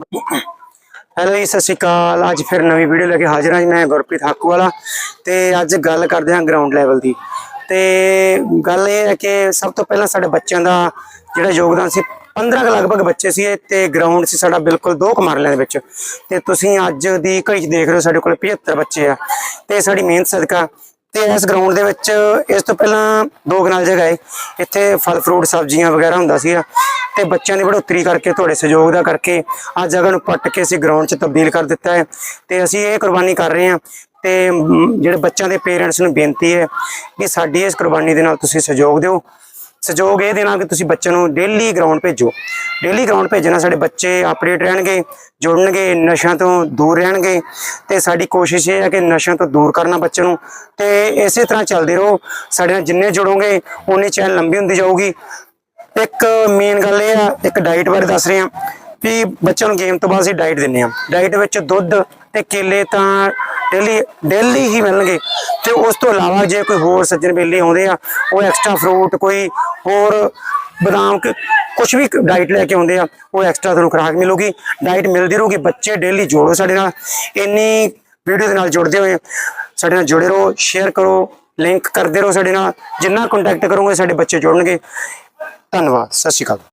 Hello ਜੀ, ਸਤਿ ਸ਼੍ਰੀ ਅਕਾਲ। ਅੱਜ ਫਿਰ ਨਵੀਂ ਵੀਡੀਓ ਲੈ ਕੇ ਹਾਜ਼ਰ ਹਾਂ ਜੀ ਮੈਂ, ਗੁਰਪ੍ਰੀਤ ਹਾਕੂ ਵਾਲਾ। ਤੇ ਅੱਜ ਗੱਲ ਕਰਦੇ ਹਾਂ ਗਰਾਊਂਡ ਲੈਵਲ ਦੀ। ਤੇ ਗੱਲ ਇਹ ਹੈ ਕਿ ਸਭ ਤੋਂ ਪਹਿਲਾਂ ਸਾਡੇ ਬੱਚਿਆਂ ਦਾ ਜਿਹੜਾ ਯੋਗਦਾਨ ਸੀ 15 ਕੁ ਲਗਭਗ ਬੱਚੇ ਸੀ ਤੇ ਗਰਾਊਂਡ ਸੀ ਸਾਡਾ ਬਿਲਕੁਲ ਦੋ ਕਮਰਲਿਆਂ ਦੇ ਵਿੱਚ। ਤੇ ਤੁਸੀਂ ਅੱਜ ਦੀ ਘੜੀ 'ਚ ਦੇਖ ਰਹੇ ਹੋ ਸਾਡੇ ਕੋਲ 75 ਬੱਚੇ ਆ। ਤੇ ਸਾਡੀ ਮਿਹਨਤ ਸਦਕਾ, ਤੇ ਇਸ ਗਰਾਊਂਡ ਦੇ ਵਿੱਚ ਇਸ ਤੋਂ ਪਹਿਲਾਂ ਦੋ ਕਨਾਲ ਜਗ੍ਹਾ ਹੈ। ਇੱਥੇ ਫਲ ਫਰੂਟ ਸਬਜ਼ੀਆਂ ਵਗੈਰਾ ਹੁੰਦਾ ਸੀਗਾ। ਤੇ ਬੱਚਿਆਂ ਦੀ ਬੜੋਤਰੀ ਕਰਕੇ, ਤੁਹਾਡੇ ਸਹਿਯੋਗ ਦਾ ਕਰਕੇ ਅੱਜ ਜਗ੍ਹਾ ਨੂੰ ਪੱਟ ਕੇ ਅਸੀਂ ਗਰਾਊਂਡ 'ਚ ਤਬਦੀਲ ਕਰ ਦਿੱਤਾ ਹੈ। ਤੇ ਅਸੀਂ ਇਹ ਕੁਰਬਾਨੀ ਕਰ ਰਹੇ ਹਾਂ ਤੇ ਜਿਹੜੇ ਬੱਚਿਆਂ ਦੇ ਪੇਰੈਂਟਸ ਨੂੰ ਬੇਨਤੀ ਹੈ ਕਿ ਸਾਡੀ ਇਸ ਕੁਰਬਾਨੀ ਦੇ ਨਾਲ ਤੁਸੀਂ ਸਹਿਯੋਗ ਦਿਓ। ਸਹਿਯੋਗ ਇਹ ਦੇਣਾ ਕਿ ਤੁਸੀਂ ਬੱਚਿਆਂ ਨੂੰ ਡੇਲੀ ਗਰਾਊਂਡ ਭੇਜੋ। ਡੇਲੀ ਗਰਾਊਂਡ ਭੇਜਣਾ ਸਾਡੇ ਬੱਚੇ ਅਪਡੇਟ ਰਹਿਣਗੇ, ਜੁੜਨਗੇ, ਨਸ਼ਿਆਂ ਤੋਂ ਦੂਰ ਰਹਿਣਗੇ। ਤੇ ਸਾਡੀ ਕੋਸ਼ਿਸ਼ ਇਹ ਹੈ ਕਿ ਨਸ਼ਿਆਂ ਤੋਂ ਦੂਰ ਕਰਨਾ ਬੱਚੇ ਨੂੰ। ਤੇ ਇਸੇ ਤਰ੍ਹਾਂ ਚੱਲਦੇ ਰਹੋ। ਸਾਡੇ ਨਾਲ ਜਿੰਨੇ ਜੁੜੋਗੇ ਉਨੀ ਚੈਨ ਲੰਬੀ ਹੁੰਦੀ ਜਾਊਗੀ। ਇੱਕ ਮੇਨ ਗੱਲ ਇਹ ਇੱਕ ਡਾਈਟ ਬਾਰੇ ਦੱਸ ਰਹੇ ਹਾਂ ਵੀ ਬੱਚਿਆਂ ਨੂੰ ਗੇਮ ਤੋਂ ਬਾਅਦ ਅਸੀਂ ਡਾਈਟ ਦਿੰਨੇ ਆ ਡਾਈਟ ਵਿੱਚ ਦੁੱਧ ਤੇ ਕੇਲੇ ਤਾਂ ਡੇਲੀ ਡੇਲੀ ਹੀ ਮਿਲਣਗੇ। ਤੇ ਉਸ ਤੋਂ ਇਲਾਵਾ ਜੇ ਕੋਈ ਹੋਰ ਸੱਜਣ ਬੇਲੀ ਆਉਂਦੇ ਆ, ਉਹ ਐਕਸਟਰਾ ਫਰੂਟ ਕੋਈ ਹੋਰ ਬਦਾਮ ਕੁਝ ਵੀ ਡਾਈਟ ਲੈ ਕੇ ਆਉਂਦੇ ਆ, ਉਹ ਐਕਸਟਰਾ ਤੁਹਾਨੂੰ ਖੁਰਾਕ ਮਿਲੂਗੀ। ਡਾਈਟ ਮਿਲਦੀ ਰਹੂਗੀ, ਬੱਚੇ ਡੇਲੀ ਜੋੜੋ ਸਾਡੇ ਨਾਲ। ਇੰਨੀ ਵੀਡੀਓ ਦੇ ਨਾਲ ਜੁੜਦੇ ਹੋਏ ਸਾਡੇ ਨਾਲ ਜੁੜੇ ਰਹੋ ਸ਼ੇਅਰ ਕਰੋ ਲਿੰਕ ਕਰਦੇ ਰਹੋ ਸਾਡੇ ਨਾਲ। ਜਿੰਨਾ ਕੰਟੈਕਟ ਕਰੋਗੇ, ਸਾਡੇ ਬੱਚੇ ਜੁੜਨਗੇ। ਧੰਨਵਾਦ, ਸਤਿ ਸ਼੍ਰੀ ਅਕਾਲ।